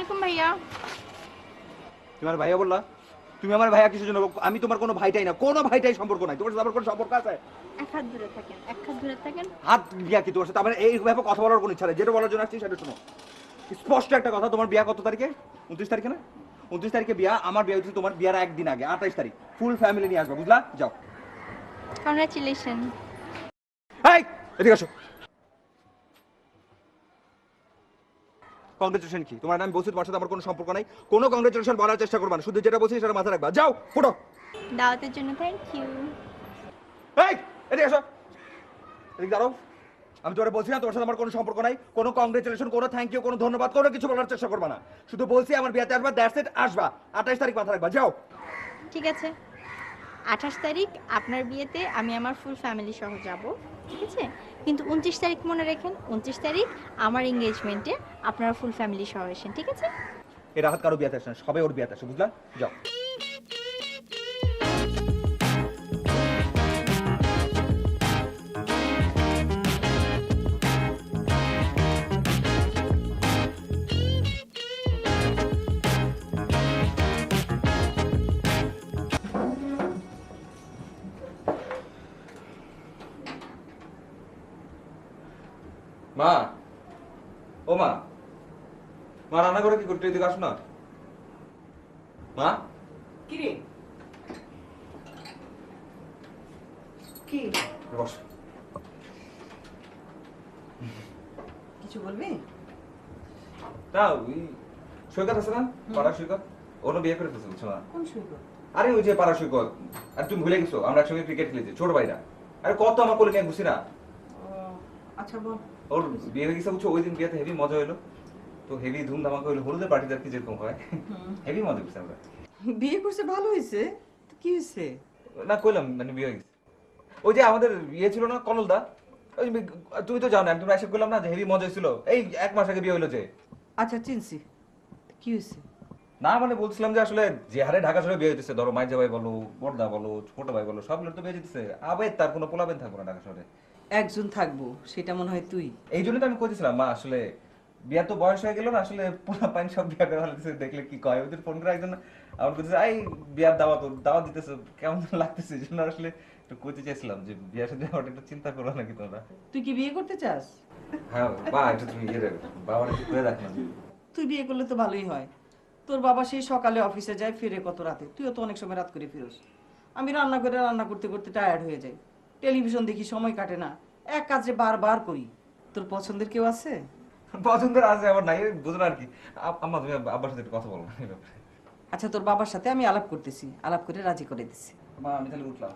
আলাইকুম ভাইয়া। বললা তুমি আমার ভাইয়া কিছু জন্য? আমি তোমার কোনো ভাইটাই না কোনো ভাইটাই সম্পর্ক নাই। তোমার সাথে আমার কোনো সম্পর্ক আছে? এক হাত দূরে থাকেন এক হাত দূরে থাকেন। হাত বিয়া কি তোমার সাথে? আমার এইভাবে কথা বলার কোনো ইচ্ছা নেই। যেটা বলার জন্য আসছি সেটা শোনো। স্পষ্ট একটা কথা তোমার বিয়া কত তারিখে? উনত্রিশ তারিখে না? উনত্রিশ তারিখে বিয়া আমার বিয়া হচ্ছে তোমার বিয়ার একদিন আগে আঠাইশ তারিখ। ফুল ফ্যামিলি নিয়ে আসবে বুঝলা? যাও। কংগ্রাচুলেশন এই এদিকে আসো। কংগ্রেচুলেশন কি? তোমার আমি বলছি তোমার সাথে আমার কোনো সম্পর্ক নাই। কোনো কংগ্রেচুলেশন বলার চেষ্টা করবা না। শুধু যেটা বলছি সেটা মাথায় রাখবা। যাও ফুটো দাওয়াতের জন্য থ্যাংক ইউ এই এদিকে আসো এদিকে দাঁড়াও। আমি তোরা বলছি না তোর সাথে আমার কোনো সম্পর্ক নাই। কোনো কংগ্রেচুলেশন কোনো থ্যাংক ইউ কোনো ধন্যবাদ কোনো কিছু বলার চেষ্টা করবা না। শুধু বলছি আমার বিয়াতে আসবা দ্যাটস ইট আসবা। আঠাইশ তারিখ মাথা রাখবা। যাও। ঠিক আছে। আঠাশ তারিখ আপনার বিয়েতে আমি আমার ফুল ফ্যামিলি সহ যাব, ঠিক আছে? কিন্তু উনত্রিশ তারিখ মনে রাখেন, উনত্রিশ তারিখ আমার এঙ্গেজমেন্টে আপনারা ফুল ফ্যামিলি সহ এসেন ঠিক আছে? এ রাহাত কারও বিয়াতে আসে না সবাই ওর বিয়াতে আসে, বুঝলা? যাও। মা। ও মা। মা রান্না করে কি করতে এদিকে আসো না। মা। কি রে কি? বস। কিছু বলবি? না ওই সৈকত আছে না? পাড়া সৈকত? ওর বিয়ে করে ফেলছে বুঝছ না কোন সৈকত? আরে ওই যে পাড়া সৈকত। আর তুমি ভুলে গেছো আমরা একসঙ্গে ক্রিকেট খেলেছি ছোট ভাইরা। আরে কত আমার কোলে নিয়ে ঘুষি না। আচ্ছা বল। ওর বিয়ে হয়ে গেছে ওই দিন বিয়েতে হেভি মজা হলো তো হেভি হলো হলুদের পার্টিতে আর কি যেরকম হয়। হেভি মজা করছি আমরা। বিয়ে করছে ভালো হয়েছে? তো কি হয়েছে? না কইলাম মানে বিয়ে হয়ে গেছে। ওই যে আমাদের ইয়ে ছিল না কনলদা ওই তুমি তো জানো একদম এসে করলাম না যে হেভি মজা ছিল এই এক মাস আগে বিয়ে হলো যে। আচ্ছা চিনছি। কি হয়েছে? না মানে বলছিলাম যে আসলে যে হারে ঢাকা শহরে বিয়ে হইতেছে ধরো মাইজা ভাই বলো বড়দা বলো ছোট ভাই বলো সব লোক তো বিয়ে যেতেছে আবে তার কোনো পোলাবেন থাকব না ঢাকা শহরে। একজন থাকব সেটা মনে হয় তুই। এই জন্য তো আমি কইতেছিলাম মা আসলে বিয়া তো বয়স হয়ে গেল না আসলে পোলা পাইন সব বিয়া করে ফেলতেছে দেখলে কি কয়? ওদের ফোন করে একজন আমার কইতেছে এই বিয়ার দাওয়াত দাওয়াত দিতেছে কেমন লাগতেছে? এই জন্য আসলে একটু কইতে চাইছিলাম যে বিয়ার সাথে আমার একটু চিন্তা করো নাকি তোমরা। তুই কি বিয়ে করতে চাস? হ্যাঁ মা একটু তুমি ইয়ে বাবার একটু করে রাখ না। তুই বিয়ে করলে তো ভালোই হয়। তোর বাবা সেই সকালে অফিসে যায় ফিরে কত রাতে? তুইও তো অনেক সময় রাত করে ফিরোস। আমি রান্না করে রান্না করতে করতে টায়ার্ড হয়ে যাই। টেলিভিশন দেখি সময় কাটে না। এক কাজে বারবার করি। তোর পছন্দের কেউ আছে? পছন্দের আছে আমার নাই বুঝলো আর কি। আম্মা তুমি আব্বার সাথে কথা বলো। আচ্ছা তোর বাবার সাথে আমি আলাপ করতেছি। আলাপ করে রাজি করে দিচ্ছি। মা আমি তাহলে উঠলাম।